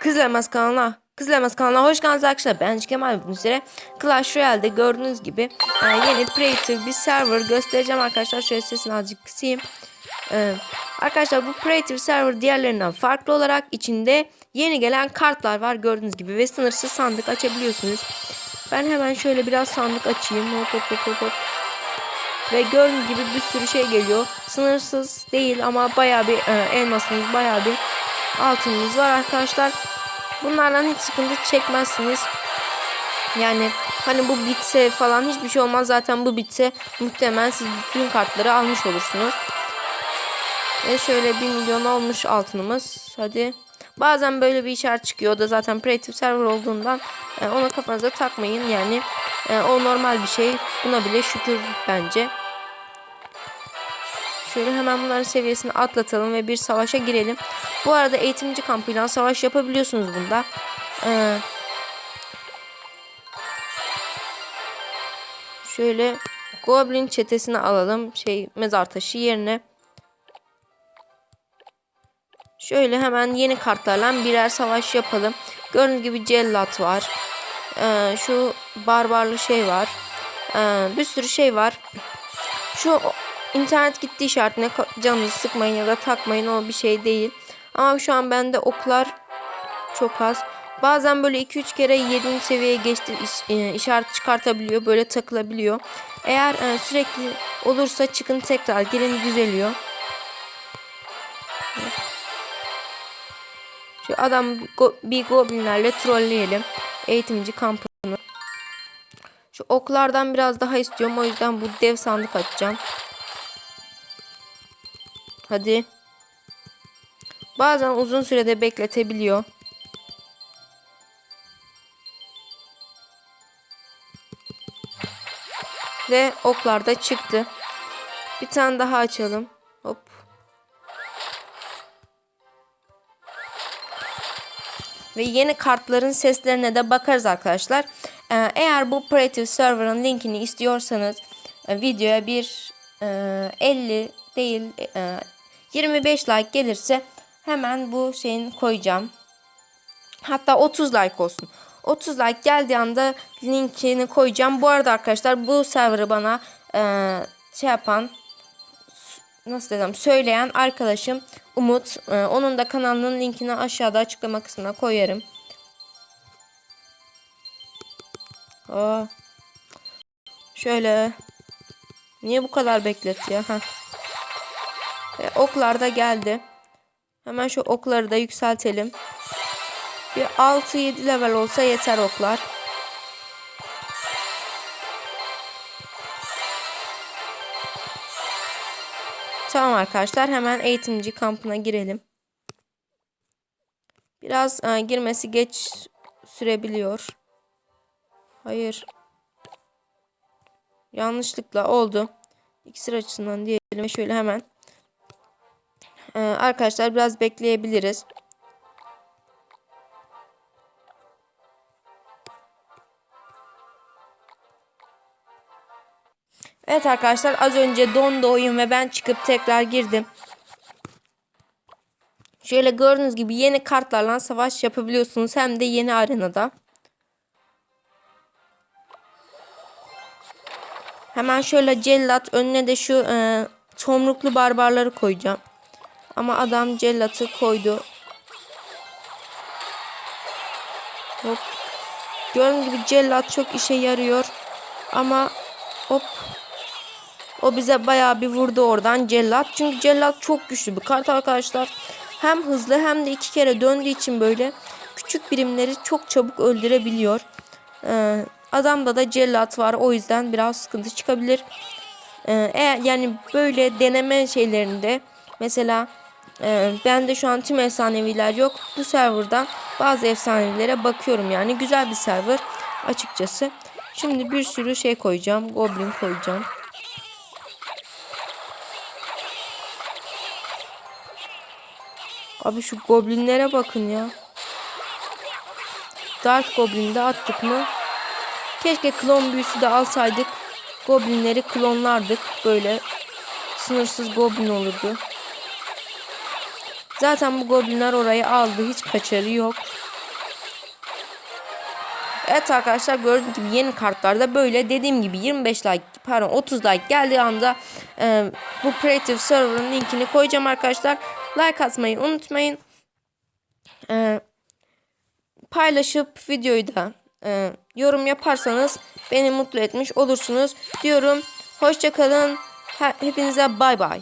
Kızılamaz kanalına, Kızılamaz kanalına hoş geldiniz arkadaşlar. Ben Kemal bugün sizlere Clash Royale'de gördüğünüz gibi e, yeni creative bir server göstereceğim arkadaşlar. Şöyle sesini azıcık kısayım. E, arkadaşlar bu creative server diğerlerinden farklı olarak içinde yeni gelen kartlar var gördüğünüz gibi ve sınırsız sandık açabiliyorsunuz. Ben hemen şöyle biraz sandık açayım. Hop hop hop hop. hop. Ve gördüğünüz gibi bir sürü şey geliyor. Sınırsız değil ama bayağı bir e, elmasınız, bayağı bir altınınız var arkadaşlar. Bunlardan hiç sıkıntı çekmezsiniz. Yani hani bu bitse falan hiçbir şey olmaz. Zaten bu bitse muhtemelen siz bütün kartları almış olursunuz. Ve şöyle 1 milyon olmuş altınımız. Hadi. Bazen böyle bir işaret çıkıyor. O da zaten creative server olduğundan e, ona kafanıza takmayın. Yani e, o normal bir şey. Buna bile şükür bence. Şöyle hemen bunların seviyesini atlatalım ve bir savaşa girelim. Bu arada eğitimci kampıyla savaş yapabiliyorsunuz bunda. Ee, şöyle Goblin çetesini alalım. Şey mezar taşı yerine. Şöyle hemen yeni kartlarla birer savaş yapalım. Gördüğünüz gibi cellat var. Ee, şu barbarlı şey var. Ee, bir sürü şey var. Şu internet gitti işaretine canınızı sıkmayın ya da takmayın o bir şey değil. Ama şu an bende oklar çok az. Bazen böyle 2-3 kere 7. seviyeye geçti iş, e, işaret çıkartabiliyor. Böyle takılabiliyor. Eğer e, sürekli olursa çıkın tekrar girin düzeliyor. Şu adam go, bir goblinlerle trolleyelim. Eğitimci kampını. Şu oklardan biraz daha istiyorum. O yüzden bu dev sandık açacağım. Hadi. Bazen uzun sürede bekletebiliyor. Ve oklar da çıktı. Bir tane daha açalım. Hop. Ve yeni kartların seslerine de bakarız arkadaşlar. Ee, eğer bu Creative Server'ın linkini istiyorsanız e, videoya bir e, 50 değil e, 25 like gelirse hemen bu şeyin koyacağım. Hatta 30 like olsun. 30 like geldiği anda linkini koyacağım. Bu arada arkadaşlar bu server'ı bana e, şey yapan nasıl desem söyleyen arkadaşım Umut. E, onun da kanalının linkini aşağıda açıklama kısmına koyarım. Aa. Şöyle. Niye bu kadar bekletiyor? Ha. E, oklar da geldi. Hemen şu okları da yükseltelim. Bir 6-7 level olsa yeter oklar. Tamam arkadaşlar hemen eğitimci kampına girelim. Biraz e, girmesi geç sürebiliyor. Hayır. Yanlışlıkla oldu. İksir açısından diyelim. Şöyle hemen. Ee, arkadaşlar biraz bekleyebiliriz. Evet arkadaşlar az önce dondu oyun ve ben çıkıp tekrar girdim. Şöyle gördüğünüz gibi yeni kartlarla savaş yapabiliyorsunuz hem de yeni arenada. Hemen şöyle cellat önüne de şu e, tomruklu barbarları koyacağım. Ama adam cellatı koydu. Hop. Gördüğünüz gibi cellat çok işe yarıyor. Ama hop. O bize bayağı bir vurdu oradan cellat. Çünkü cellat çok güçlü bir kart arkadaşlar. Hem hızlı hem de iki kere döndüğü için böyle küçük birimleri çok çabuk öldürebiliyor. Ee, adamda da cellat var. O yüzden biraz sıkıntı çıkabilir. Ee, eğer yani böyle deneme şeylerinde mesela ee, ben de şu an tüm efsaneviler yok. Bu serverda bazı efsanevilere bakıyorum yani. Güzel bir server açıkçası. Şimdi bir sürü şey koyacağım. Goblin koyacağım. Abi şu goblinlere bakın ya. Dark Goblin'i de attık mı? Keşke klon büyüsü de alsaydık. Goblinleri klonlardık. Böyle sınırsız goblin olurdu. Zaten bu goblinler orayı aldı. Hiç kaçarı yok. Evet arkadaşlar gördüğünüz gibi yeni kartlarda böyle dediğim gibi 25 like pardon 30 like geldiği anda e, bu Creative Server'ın linkini koyacağım arkadaşlar. Like atmayı unutmayın. E, paylaşıp videoyu da e, yorum yaparsanız beni mutlu etmiş olursunuz diyorum. Hoşçakalın. Hepinize bay bay.